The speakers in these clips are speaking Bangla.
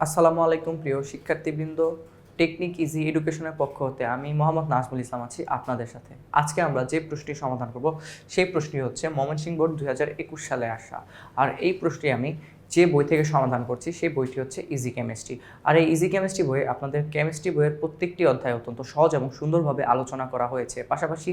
আসসালামু আলাইকুম প্রিয় শিক্ষার্থীবৃন্দ, টেকনিক ইজি এডুকেশনের পক্ষ হতে আমি মোহাম্মদ নাজমুল ইসলাম আছি আপনাদের সাথে। আজকে আমরা যে প্রশ্নটি সমাধান করব, সেই প্রশ্নটি হচ্ছে ময়মনসিংহ বোর্ড দুই হাজার একুশ সালে আসা। আর এই প্রশ্নটি আমি যে বই থেকে সমাধান করছি, সেই বইটি হচ্ছে ইজি কেমিস্ট্রি। আর এই ইজি কেমিস্ট্রি বইয়ে আপনাদের কেমিস্ট্রি বইয়ের প্রত্যেকটি অধ্যায় অত্যন্ত সহজ এবং সুন্দরভাবে আলোচনা করা হয়েছে। পাশাপাশি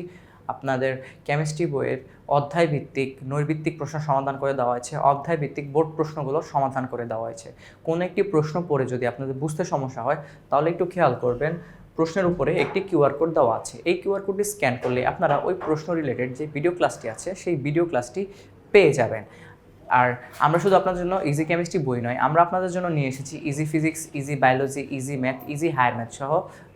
আপনাদের কেমিস্ট্রি বইয়ের অধ্যায় ভিত্তিক নৈর্ভিত্তিক প্রশ্ন সমাধান করে দেওয়া হয়েছে। অধ্যায়ভিত্তিক বোর্ড প্রশ্নগুলো সমাধান করে দেওয়া হয়েছে। কোনো একটি প্রশ্ন পড়ে যদি আপনাদের বুঝতে সমস্যা হয়, তাহলে একটু খেয়াল করবেন, প্রশ্নের উপরে একটি কিউআর কোড দেওয়া আছে। এই কিউআর কোডটি স্ক্যান করলে আপনারা ওই প্রশ্ন রিলেটেড যে ভিডিও ক্লাসটি আছে, সেই ভিডিও ক্লাসটি পেয়ে যাবেন। আর আমরা শুধু আপনাদের জন্য ইজি কেমিস্ট্রি বই নয়, আমরা আপনাদের জন্য নিয়ে এসেছি easy physics easy biology easy math easy higher math সহ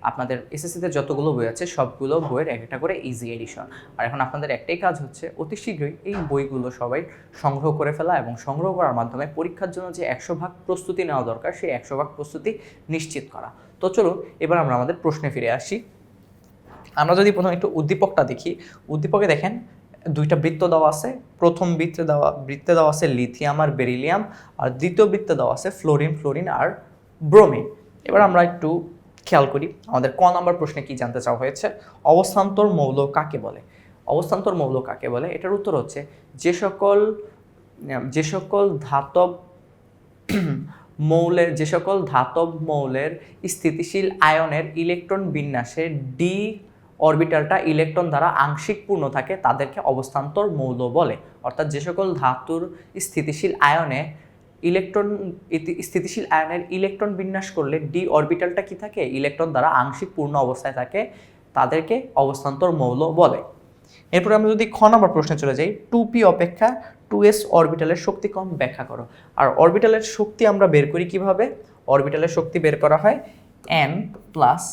আপনাদের এসএসসিতে যতগুলো বই আছে, সবগুলো বইয়ের এক একটা করে ইজি এডিশন আর এখন আপনাদের একটাই কাজ হচ্ছে, অতি শীঘ্রই এই বইগুলো সবাই সংগ্রহ করে ফেলা এবং সংগ্রহ করার মাধ্যমে পরীক্ষার জন্য যে একশো ভাগ প্রস্তুতি নেওয়া দরকার, সেই একশো ভাগ প্রস্তুতি নিশ্চিত করা। তো চলুন, এবার আমরা আমাদের প্রশ্নে ফিরে আসি। আমরা যদি প্রথমে একটু উদ্দীপকটা দেখি, উদ্দীপকে দেখেন দুইটা বৃত্ত দেওয়া আছে। প্রথম বৃত্তে দেওয়া বৃত্তে দেওয়া আছে লিথিয়াম আর বেরিলিয়াম, আর দ্বিতীয় বৃত্তে দেওয়া আছে ফ্লোরিন ফ্লোরিন আর ব্রোমিন। এবার আমরা একটু খেয়াল করি, আমাদের ক নম্বর প্রশ্নে কি জানতে চাওয়া হয়েছে? অবস্থান্তর মৌল কাকে বলে? অবস্থান্তর মৌল কাকে বলে? এটার উত্তর হচ্ছে, যে সকল যে সকল ধাতব মৌলের, যে সকল ধাতব মৌলের স্থিতিশীল আয়নের ইলেকট্রন বিন্যাসে ডি অরবিটালটা ইলেকট্রন দ্বারা আংশিক পূর্ণ থাকে, তাদেরকে অবস্থান্তর মৌল বলে। অর্থাৎ যে সকল ধাতুর স্থিতিশীল আয়নে ইলেকট্রন স্থিতিশীল আয়নের ইলেকট্রন বিন্যাস করলে ডি অরবিটালটা কি থাকে? ইলেকট্রন দ্বারা আংশিক পূর্ণ অবস্থায় থাকে, তাদেরকে অবস্থান্তর মৌল বলে। এরপরে আমরা যদি খ নম্বর প্রশ্নে চলে যাই, টু পি অপেক্ষা টু এস অরবিটালের শক্তি কম, ব্যাখ্যা করো। আর অরবিটালের শক্তি আমরা বের করি কীভাবে? অরবিটালের শক্তি বের করা হয় এন প্লাস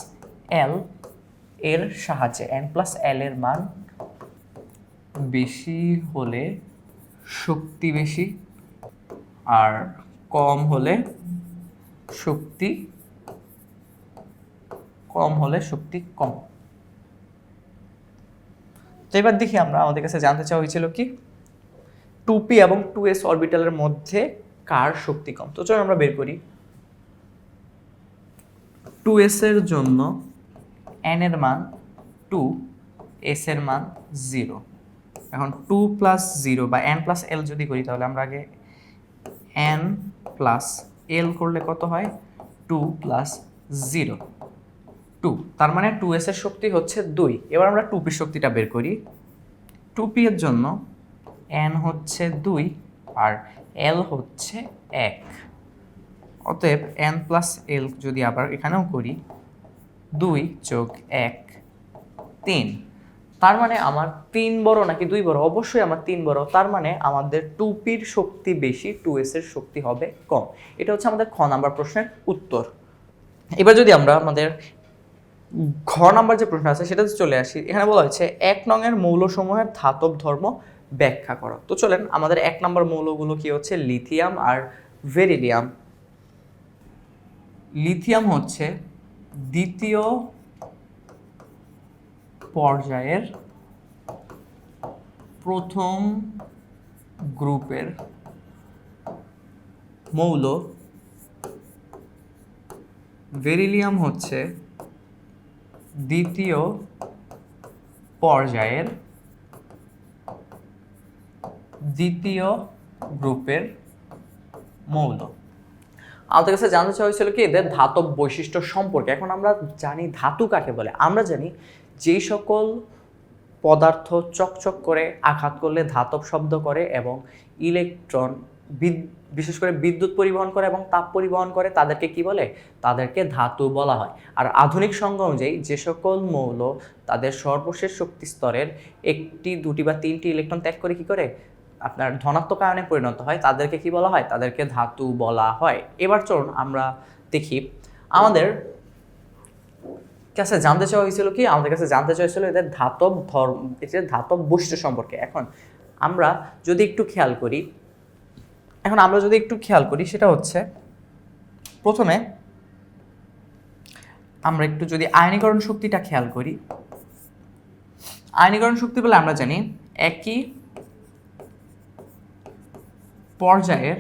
এল এর সাহায্যে এন প্লাস এল এর মান বেশি হলে শক্তি বেশি আর কম হলে শক্তি কম হলে শক্তি কম। তো এবার দেখি আমরা আমাদের কাছে জানতে চাওয়া হয়েছিল কি টু পি এবং টু এস অরবিটালের মধ্যে কার শক্তি কম? তো চলো আমরা বের করি। টু এস এর জন্য এন এর মান টু এস এর মান জিরো এখন টু প্লাস জিরো বা এন প্লাস এল যদি করি, তাহলে আমরা আগে এন প্লাস এল করলে কত হয়? টু প্লাস জিরো টু তার মানে টু এস এর শক্তি হচ্ছে দুই। এবার আমরা টু পির শক্তিটা বের করি। টু পি এর জন্য এন হচ্ছে দুই আর এল হচ্ছে এক। অতএব এন প্লাস এল যদি আবার এখানেও করি দুই যোগ এক, তিন। তার মানে আমার তিন বড় নাকি দুই বড়? অবশ্যই আমার তিন বড়। তার মানে আমাদের টু পির শক্তি বেশি টু এস এর শক্তি হবে কম। এটা হচ্ছে আমাদের খ নাম্বার প্রশ্নের উত্তর। এবার যদি আমরা আমাদের ঘ নাম্বার যে প্রশ্ন আছে, সেটাতে চলে আসি। এখানে বলা হয়েছে, এক নংয়ের মৌলসমূহের ধাতব ধর্ম ব্যাখ্যা করো। তো চলেন, আমাদের এক নম্বর মৌলগুলো কি হচ্ছে? লিথিয়াম আর ভেরিলিয়াম। লিথিয়াম হচ্ছে দ্বিতীয় পর্যায়ের প্রথম গ্রুপের মৌল ভেরিলিয়াম হচ্ছে দ্বিতীয় পর্যায়ের দ্বিতীয় গ্রুপের মৌল। আমাদের কাছে জানতে চাওয়া হয়েছিল কি এদের ধাতব বৈশিষ্ট্য সম্পর্কে। এখন আমরা জানি ধাতু কাকে বলে। আমরা জানি যেই সকল পদার্থ চকচক করে আঘাত করলে ধাতব শব্দ করে এবং ইলেকট্রন বিশেষ করে বিদ্যুৎ পরিবহন করে এবং তাপ পরিবহন করে তাদেরকে কি বলে? তাদেরকে ধাতু বলা হয়। আর আধুনিক সংজ্ঞা অনুযায়ী যে সকল মৌল তাদের সর্বশেষ শক্তি স্তরের একটি, দুটি বা তিনটি ইলেকট্রন ত্যাগ করে কি করে? আপনার ধনাত্মক আয়নে পরিণত হয়, তাদেরকে কি বলা হয়? তাদেরকে ধাতু বলা হয়। এবার চলুন আমরা দেখি। আমাদের কাছে জানতে চাওয়া হয়েছিল কি? আমাদের কাছে জানতে হয়েছিল এদের ধাতব ধর্ম, এদের ধাতব বৈশিষ্ট্য সম্পর্কে। এখন আমরা যদি একটু খেয়াল করি, এখন আমরা যদি একটু খেয়াল করি, সেটা হচ্ছে প্রথমে আমরা একটু যদি আয়নীকরণ শক্তিটা খেয়াল করি। আয়নীকরণ শক্তি বলে আমরা জানি একই পর্যায়ের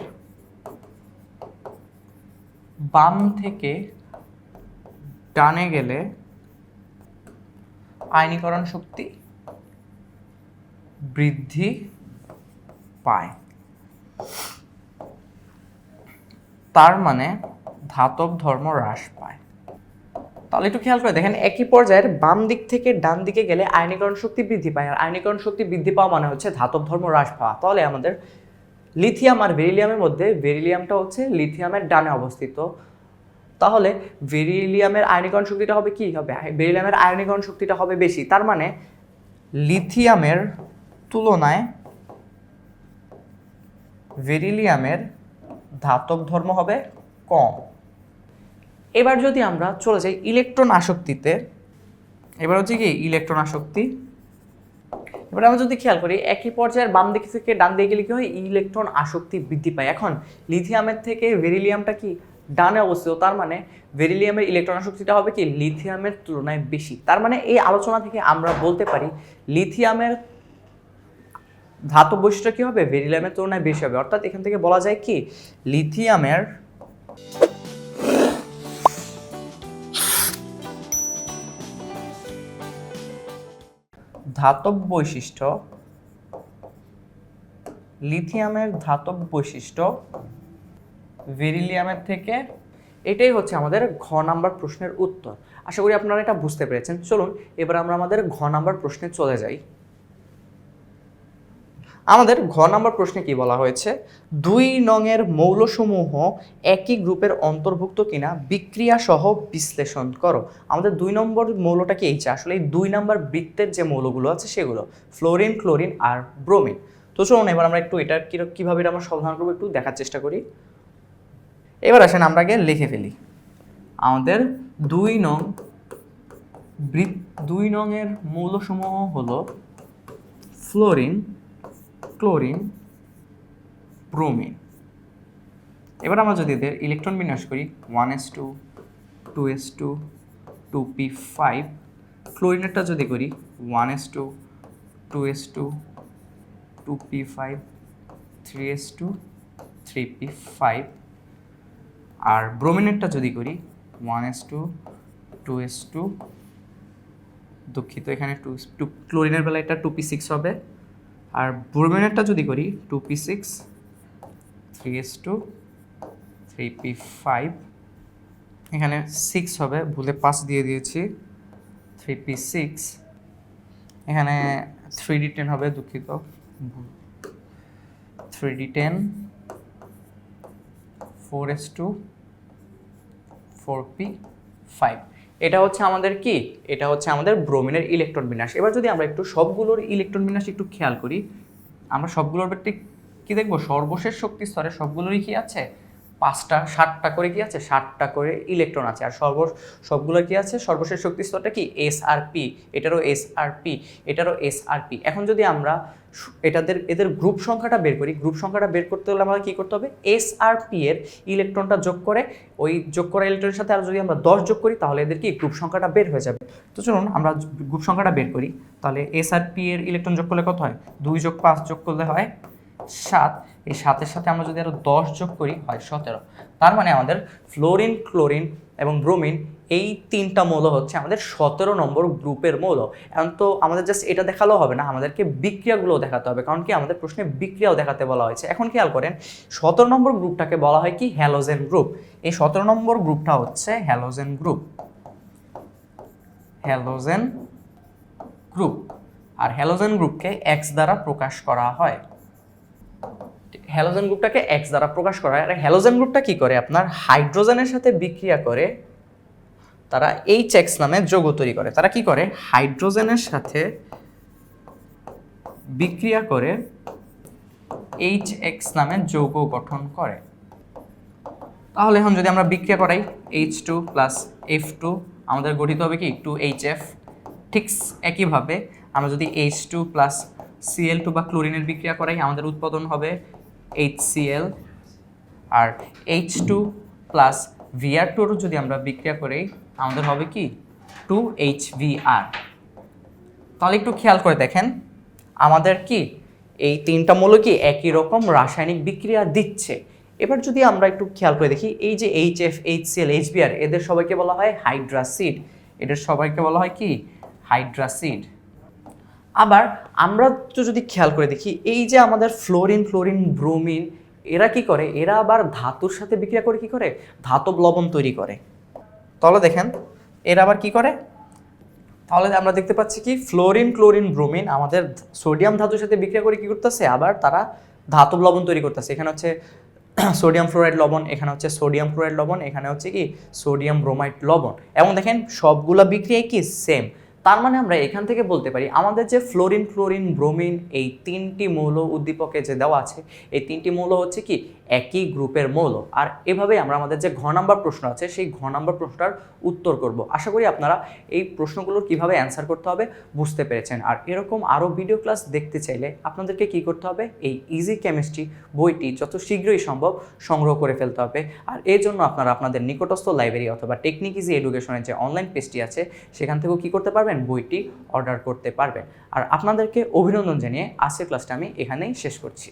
বাম থেকে ডানে গেলে আয়নীকরণ শক্তি বৃদ্ধি পায়। তার মানে ধাতব ধর্ম হ্রাস পায়। তাহলে একটু খেয়াল করে দেখেন, একই পর্যায়ের বাম দিক থেকে ডান দিকে গেলে আয়নীকরণ শক্তি বৃদ্ধি পায়। আর আয়নীকরণ শক্তি বৃদ্ধি পাওয়া মানে হচ্ছে ধাতব ধর্ম হ্রাস পাওয়া। তাহলে আমাদের লিথিয়াম আর বেরিলিয়ামের মধ্যে বেরিলিয়ামটা হচ্ছে লিথিয়ামের ডানে অবস্থিত। তাহলে বেরিলিয়ামের আয়নীকরণ শক্তিটা হবে কি? হবে বেরিলিয়ামের আয়নীকরণ শক্তিটা হবে বেশি। তার মানে লিথিয়ামের তুলনায় বেরিলিয়ামের ধাতব ধর্ম হবে কম। এবার যদি আমরা চলে যাই ইলেকট্রন আসক্তিতে এবার হচ্ছে কি? ইলেকট্রন আসক্তি এবার আমরা যদি খেয়াল করি, একই পর্যায়ের বাম দিক থেকে ডান দিকে গেলে কি হয়? ইলেকট্রন আসক্তি বৃদ্ধি পায়। এখন লিথিয়ামের থেকে বেরিলিয়ামটা কি? ডানে অবস্থিত। তার মানে বেরিলিয়ামের ইলেকট্রন আসক্তিটা হবে কি? লিথিয়ামের তুলনায় বেশি। তার মানে এই আলোচনা থেকে আমরা বলতে পারি, লিথিয়ামের ধাতব বৈশিষ্ট্য কি হবে? বেরিলিয়ামের তুলনায় বেশি হবে। অর্থাৎ এখান থেকে বলা যায় কি? লিথিয়ামের ধাতব বৈশিষ্ট্য, লিথিয়ামের ধাতব বৈশিষ্ট্য বেরিলিয়ামের থেকে, এটাই হচ্ছে আমাদের ঘ নাম্বার প্রশ্নের উত্তর। আশা করি আপনারা এটা বুঝতে পেরেছেন। চলুন, এবার আমরা আমাদের ঘ নাম্বার প্রশ্নে চলে যাই। আমাদের ঘ নাম্বার প্রশ্নে কি বলা হয়েছে? দুই নঙের মৌলসমূহ একই গ্রুপের অন্তর্ভুক্ত কিনা বিক্রিয়া সহ বিশ্লেষণ করো। আমাদের দুই নম্বর মৌলটা কি এইচে আসলে এই দুই নম্বর বৃত্তের যে মৌলগুলো আছে সেগুলো, ফ্লোরিন, ক্লোরিন আর ব্রোমিন। তো চলুন এবার আমরা একটু এটা কির- কীভাবে এটা আমরা সমাধান করব একটু দেখার চেষ্টা করি। এবার আসেন আমরা আগে লিখে ফেলি। আমাদের দুই নং বৃত্ত দুই নংয়ের মৌলসমূহ হলো ফ্লোরিন ক্লোরিন ব্রোমিন। এবার আমরা যদি এদের ইলেকট্রন বিন্যাস করি one S two two S two two P five ক্লোরিনেরটা যদি করি one S two two S two two P five three S two three P five আর ব্রোমিনেরটা যদি করি one S two two S two দুঃখিত, এখানে টু টু ক্লোরিনের বেলা এটা টু পি সিক্স হবে। আর ব্রোমিনেরটা যদি করি two P six three S two three P five এখানে সিক্স হবে, ভুলে পাঁচ দিয়ে দিয়েছি থ্রি পি সিক্স এখানে থ্রি ডি টেন হবে, দুঃখিত three D ten four S two four P five এটা হচ্ছে আমাদের কি? এটা হচ্ছে আমাদের ব্রোমিনের ইলেকট্রন বিন্যাস। এবার যদি আমরা একটু সবগুলোর ইলেকট্রন বিন্যাস একটু খেয়াল করি, আমরা সবগুলোর ব্যক্তি কি দেখব? সর্বশেষ শক্তি স্তরে সবগুলোরই কি আছে? পাঁচটা ষাটটা করে কি আছে? ষাটটা করে ইলেকট্রন আছে। আর সর্ব সবগুলো কি আছে? সর্বশেষ শক্তি স্তরটা কি? এস আর পি এটারও এস আর পি এটারও এস আর পি এখন যদি আমরা এটাদের, এদের গ্রুপ সংখ্যাটা বের করি গ্রুপ সংখ্যাটা বের করতে হলে আমাদের কি করতে হবে? এস আর পি এর ইলেকট্রনটা যোগ করে, ওই যোগ করা ইলেকট্রনের সাথে আর যদি আমরা দশ যোগ করি, তাহলে এদের কি? গ্রুপ সংখ্যাটা বের হয়ে যাবে। তো চলুন, আমরা গ্রুপ সংখ্যাটা বের করি। তাহলে এস আর পি এর ইলেকট্রন যোগ করলে কত হয়? দুই যোগ পাঁচ যোগ করলে হয় সাত। এই সাতের সাথে আমরা যদি আরও দশ যোগ করি, হয় সতেরো। তার মানে আমাদের ফ্লোরিন ক্লোরিন এবং ব্রোমিন এই তিনটা মৌল হচ্ছে আমাদের সতেরো নম্বর গ্রুপের মৌল। এখন তো আমাদের জাস্ট এটা দেখালেও হবে না, আমাদেরকে বিক্রিয়াগুলো দেখাতে হবে, কারণ কি আমাদের প্রশ্নে বিক্রিয়াও দেখাতে বলা হয়েছে। এখন খেয়াল করেন, সতেরো নম্বর গ্রুপটাকে বলা হয় কি? হ্যালোজেন গ্রুপ এই সতেরো নম্বর গ্রুপটা হচ্ছে হ্যালোজেন গ্রুপ হ্যালোজেন গ্রুপ আর হ্যালোজেন গ্রুপকে এক্স দ্বারা প্রকাশ করা হয়। হ্যালোজেন গ্রুপটাকে এক্স দ্বারা প্রকাশ করা হয়। আর হ্যালোজেন গ্রুপটা কি করে? আপনার হাইড্রোজেনের সাথে বিক্রিয়া করে তারা এইচ এক্স নামে যৌগ তৈরি করে। তারা কি করে? হাইড্রোজেনের সাথে বিক্রিয়া করে এইচ এক্স নামে যৌগ গঠন করে। তাহলে এখন যদি আমরা বিক্রিয়া করাই H two plus F two আমাদের গঠিত হবে কি? টু এইচ এফ ঠিক একইভাবে আমরা যদি H two plus CL two বা ক্লোরিনের বিক্রিয়া করাই, আমাদের উৎপাদন হবে সিএল আর এইচ টু প্লাস ভিআর টুর যদি আমরা বিক্রিয়া করি, আমাদের হবে কি? টু এইচ তাহলে একটু খেয়াল করে দেখেন, আমাদের কি এই তিনটা মৌল কি একই রকম রাসায়নিক বিক্রিয়া দিচ্ছে? এবার যদি আমরা একটু খেয়াল করে দেখি, এই যে এইচ এফ এইচ এইচ এদের সবাইকে বলা হয় হাইড্রাসিড। এদের সবাইকে বলা হয় কি? হাইড্রাসিড। আবার আমরা তো যদি খেয়াল করে দেখি, এই যে আমাদের ফ্লোরিন ফ্লোরিন, ব্রোমিন, এরা কি করে? এরা আবার ধাতুর সাথে বিক্রিয়া করে কি করে? ধাতব লবণ তৈরি করে। তাহলে দেখেন, এরা আবার কি করে? তাহলে আমরা দেখতে পাচ্ছি কি, ফ্লোরিন, ক্লোরিন, ব্রোমিন আমাদের সোডিয়াম ধাতুর সাথে বিক্রিয়া করে কি করতেছে? আবার তারা ধাতব লবণ তৈরি করতেছে। এখানে হচ্ছে সোডিয়াম ফ্লোরাইড লবণ, এখানে হচ্ছে সোডিয়াম ক্লোরাইড লবণ, এখানে হচ্ছে কি, সোডিয়াম ব্রোমাইড লবণ। এবং দেখেন, সবগুলো বিক্রিয়াই কি সেম তার মানে আমরা এখান থেকে বলতে পারি, আমাদের যে ফ্লোরিন ক্লোরিন ব্রোমিন এই তিনটি মৌল উদ্দীপকে যে দেওয়া আছে, এই তিনটি মৌল হচ্ছে কি? একই গ্রুপের মৌল। আর এভাবেই আমরা আমাদের যে ঘ নাম্বার প্রশ্ন আছে, সেই ঘ নাম্বার প্রশ্নটার উত্তর করব। আশা করি আপনারা এই প্রশ্নগুলোর কীভাবে অ্যান্সার করতে হবে বুঝতে পেরেছেন। আর এরকম আরও ভিডিও ক্লাস দেখতে চাইলে আপনাদেরকে কি করতে হবে? এই ইজি কেমিস্ট্রি বইটি যত শীঘ্রই সম্ভব সংগ্রহ করে ফেলতে হবে। আর এর জন্য আপনারা আপনাদের নিকটস্থ লাইব্রেরি অথবা টেকনিক ইজি এডুকেশনের যে অনলাইন পেজটি আছে, সেখান থেকেও কি করতে পারবেন বইটি অর্ডার করতে পারবেন। আর আপনাদেরকে অভিনন্দন জানিয়ে আজকের ক্লাসটা আমি এখানেই শেষ করছি।